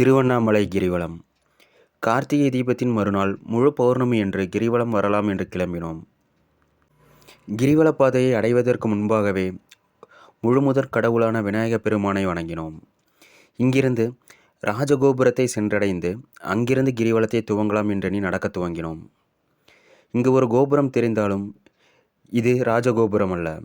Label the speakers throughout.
Speaker 1: திருவண்ணாமலை கிரிவலம். கார்த்திகை தீபத்தின் மறுநாள் முழு பௌர்ணமி என்று கிரிவலம் வரலாம் என்று கிளம்பினோம். கிரிவல பாதையை அடைவதற்கு முன்பாகவே முழுமுதற் கடவுளான விநாயகப் பெருமானை வணங்கினோம். இங்கிருந்து ராஜகோபுரத்தை சென்றடைந்து அங்கிருந்து கிரிவலத்தை துவங்கலாம் என்றெண்ணி நடக்க துவங்கினோம். இங்கு ஒரு கோபுரம் தெரிந்தாலும் இது ராஜகோபுரம் அல்ல.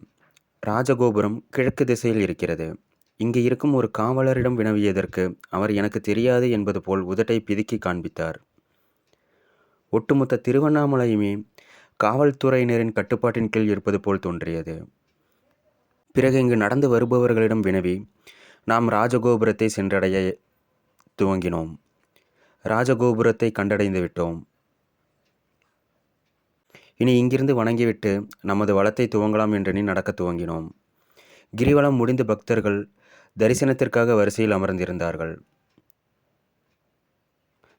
Speaker 1: ராஜகோபுரம் கிழக்கு திசையில் இருக்கிறது. இங்கு இருக்கும் ஒரு காவலரிடம் வினவியதற்கு அவர் எனக்கு தெரியாது என்பது போல் உதட்டை பிதுக்கி காண்பித்தார். ஒட்டுமொத்த திருவண்ணாமலையுமே காவல்துறையினரின் கட்டுப்பாட்டின் கீழ் இருப்பது போல் தோன்றியது. பிறகு இங்கு நடந்து வருபவர்களிடம் வினவி நாம் ராஜகோபுரத்தை சென்றடைய துவங்கினோம். ராஜகோபுரத்தை கண்டடைந்து விட்டோம். இனி இங்கிருந்து வணங்கிவிட்டு நமது வளத்தை துவங்கலாம் என்றெண்ணி நடக்க துவங்கினோம். கிரிவலம் முடிந்து பக்தர்கள் தரிசனத்திற்காக வரிசையில் அமர்ந்திருந்தார்கள்.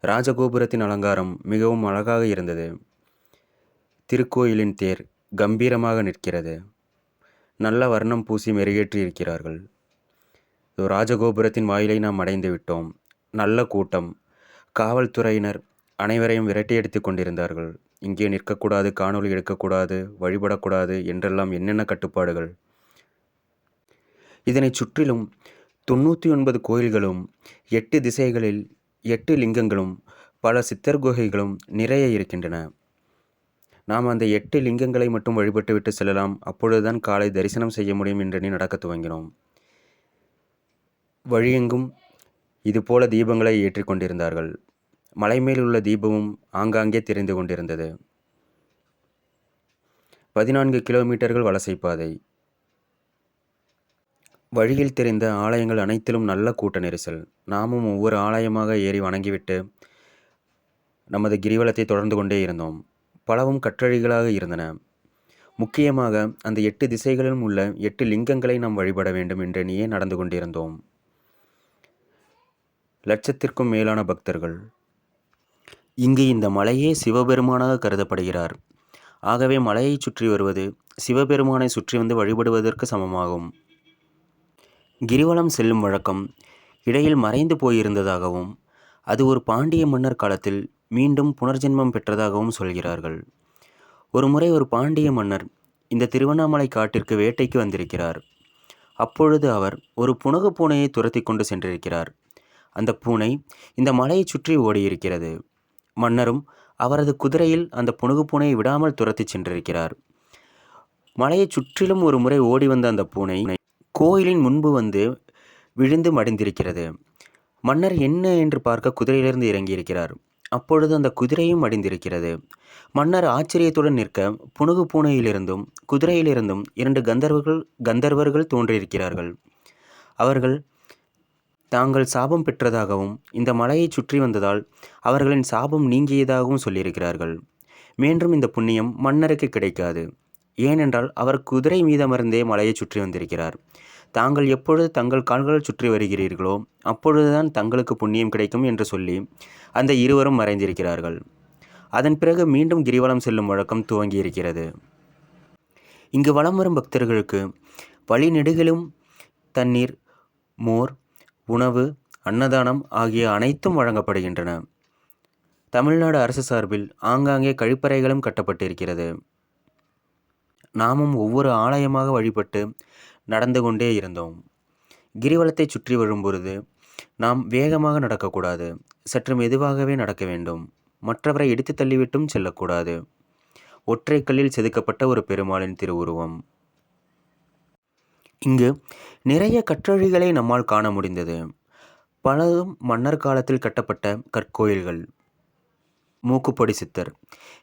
Speaker 1: ராஜகோபுரத்தின் அலங்காரம் மிகவும் அழகாக இருந்தது. திருக்கோயிலின் தேர் கம்பீரமாக நிற்கிறது. நல்ல வர்ணம் பூசி மெருகேற்றி இருக்கிறார்கள். ராஜகோபுரத்தின் வாயிலை நாம் அடைந்து விட்டோம். நல்ல கூட்டம். காவல்துறையினர் அனைவரையும் விரட்டியடித்து கொண்டிருந்தார்கள். இங்கே நிற்கக்கூடாது காணொளி எடுக்கக்கூடாது வழிபடக்கூடாது என்றெல்லாம் என்னென்ன கட்டுப்பாடுகள்? இதனைச் சுற்றிலும் தொண்ணூற்றி ஒன்பது கோயில்களும் எட்டு திசைகளில் எட்டு லிங்கங்களும் பல சித்தர் குகைகளும் நிறைய இருக்கின்றன. நாம் அந்த எட்டு லிங்கங்களை மட்டும் வழிபட்டுவிட்டு செல்லலாம். அப்பொழுதுதான் காலை தரிசனம் செய்ய முடியும் என்றெண்ணி நடக்கத் துவங்கினோம். வழியெங்கும் இதுபோல தீபங்களை ஏற்றிக் கொண்டிருந்தார்கள். மலை மேல் உள்ள தீபமும் ஆங்காங்கே தெரிந்து கொண்டிருந்தது. பதினான்கு கிலோமீட்டர்கள் வலசைப்பாதை வழியில் தெரிந்த ஆலயங்கள் அனைத்திலும் நல்ல கூட்ட நெரிசல். நாமும் ஒவ்வொரு ஆலயமாக ஏறி வணங்கிவிட்டு நமது கிரிவலத்தை தொடர்ந்து கொண்டே இருந்தோம். பலவும் கற்றழிகளாக இருந்தன. முக்கியமாக அந்த எட்டு திசைகளிலும் உள்ள எட்டு லிங்கங்களை நாம் வழிபட வேண்டும் என்றெண்ணியே நடந்து கொண்டிருந்தோம். லட்சத்திற்கும் மேலான பக்தர்கள். இங்கு இந்த மலையே சிவபெருமானாக கருதப்படுகிறார். ஆகவே மலையை சுற்றி வருவது சிவபெருமானை சுற்றி வந்து வழிபடுவதற்கு சமமாகும். கிரிவலம் செல்லும் வழக்கம் இடையில் மறைந்து போயிருந்ததாகவும் அது ஒரு பாண்டிய மன்னர் காலத்தில் மீண்டும் புனர்ஜென்மம் பெற்றதாகவும் சொல்கிறார்கள். ஒரு முறை ஒரு பாண்டிய மன்னர் இந்த திருவண்ணாமலை காட்டிற்கு வேட்டைக்கு வந்திருக்கிறார். அப்பொழுது அவர் ஒரு புனகு பூனையை துரத்தி கொண்டு சென்றிருக்கிறார். அந்த பூனை இந்த மலையை சுற்றி ஓடியிருக்கிறது. மன்னரும் அவரது குதிரையில் அந்த புனகு பூனையை விடாமல் துரத்தி சென்றிருக்கிறார். மலையை சுற்றிலும் ஒரு முறை ஓடி வந்த அந்த பூனை கோயிலின் முன்பு வந்து விழுந்து மடிந்திருக்கிறது. மன்னர் என்ன என்று பார்க்க குதிரையிலிருந்து இறங்கியிருக்கிறார். அப்பொழுது அந்த குதிரையும் மடிந்திருக்கிறது. மன்னர் ஆச்சரியத்துடன் நிற்க புனுகு பூனையிலிருந்தும் குதிரையிலிருந்தும் இரண்டு கந்தர்வர்கள் கந்தர்வர்கள் தோன்றியிருக்கிறார்கள். அவர்கள் தாங்கள் சாபம் பெற்றதாகவும் இந்த மலையை சுற்றி வந்ததால் அவர்களின் சாபம் நீங்கியதாகவும் சொல்லியிருக்கிறார்கள். மீண்டும் இந்த புண்ணியம் மன்னருக்கு கிடைக்காது. ஏனென்றால் அவர் குதிரை மீதமர்ந்தே மலையை சுற்றி வந்திருக்கிறார். தாங்கள் எப்பொழுது தங்கள் கால்கள் சுற்றி வருகிறீர்களோ அப்பொழுதுதான் தங்களுக்கு புண்ணியம் கிடைக்கும் என்று சொல்லி அந்த இருவரும் மறைந்திருக்கிறார்கள். அதன் பிறகு மீண்டும் கிரிவலம் செல்லும் வழக்கம் துவங்கியிருக்கிறது. இங்கு வலம் வரும் பக்தர்களுக்கு வழிநெடுகிலும் தண்ணீர் மோர் உணவு அன்னதானம் ஆகிய அனைத்தும் வழங்கப்படுகின்றன. தமிழ்நாடு அரசு சார்பில் ஆங்காங்கே கழிப்பறைகளும் கட்டப்பட்டிருக்கிறது. நாமும் ஒவ்வொரு ஆலயமாக வழிபட்டு நடந்து கொண்டே இருந்தோம். கிரிவலத்தை சுற்றி வரும்பொழுது நாம் வேகமாக நடக்கக்கூடாது. சற்று மெதுவாகவே நடக்க வேண்டும். மற்றவரை இடித்து தள்ளிவிட்டும் செல்லக்கூடாது. ஒற்றை கல்லில் செதுக்கப்பட்ட ஒரு பெருமாளின் திருவுருவம். இங்கு நிறைய கற்றழிகளை நம்மால் காண முடிந்தது. பலதும் மன்னர் காலத்தில் கட்டப்பட்ட கற்கோயில்கள். மூக்குப்பொடி சித்தர்.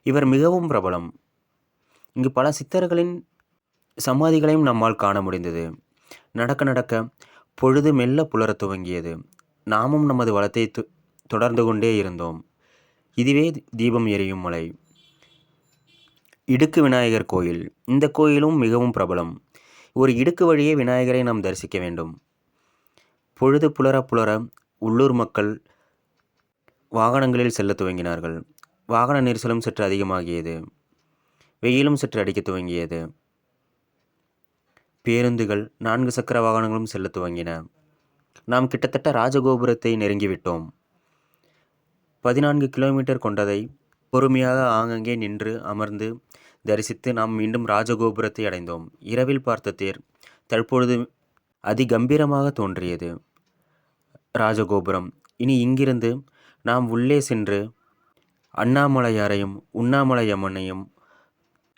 Speaker 1: இவர் மிகவும் பிரபலம். இங்கு பல சித்தர்களின் சமாதிகளையும் நம்மால் காண முடிந்தது. நடக்க நடக்க பொழுது மெல்ல புலரத் துவங்கியது. நாமும் நமது வளத்தை தொடர்ந்து கொண்டே இருந்தோம். இதுவே தீபம் எரியும் மலை. இடுக்கு விநாயகர் கோயில். இந்த கோயிலும் மிகவும் பிரபலம். ஒரு இடுக்கு வழியே விநாயகரை நாம் தரிசிக்க வேண்டும். பொழுது புலர புலர உள்ளூர் மக்கள் வாகனங்களில் செல்ல துவங்கினார்கள். வாகன நெரிசலும் சற்று அதிகமாகியது. வெயிலும் சற்று அடிக்க துவங்கியது. பேருந்துகள் நான்கு சக்கர வாகனங்களும் செல்ல துவங்கின. நாம் கிட்டத்தட்ட ராஜகோபுரத்தை நெருங்கிவிட்டோம். பதினான்கு கிலோமீட்டர் கொண்டதை பொறுமையாக ஆங்கங்கே நின்று அமர்ந்து தரிசித்து நாம் மீண்டும் ராஜகோபுரத்தை அடைந்தோம். இரவில் பார்த்த தேர் தற்பொழுது அதிகம்பீரமாக தோன்றியது. ராஜகோபுரம். இனி இங்கிருந்து நாம் உள்ளே சென்று அண்ணாமலையாரையும் உண்ணாமலையம்மனையும்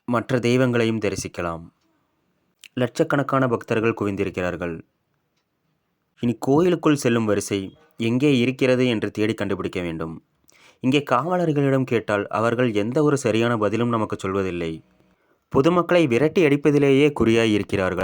Speaker 1: மற்ற தெய்வங்களையும் தரிசிக்கலாம். லட்சக்கணக்கான பக்தர்கள் குவிந்திருக்கிறார்கள். இனி கோயிலுக்குள் செல்லும் வரிசை எங்கே இருக்கிறது என்று தேடி கண்டுபிடிக்க வேண்டும். இங்கே காவலர்களிடம் கேட்டால் அவர்கள் எந்த ஒரு சரியான பதிலும் நமக்கு சொல்வதில்லை. பொதுமக்களை விரட்டி அடிப்பதிலேயே குறியாய் இருக்கிறார்கள்.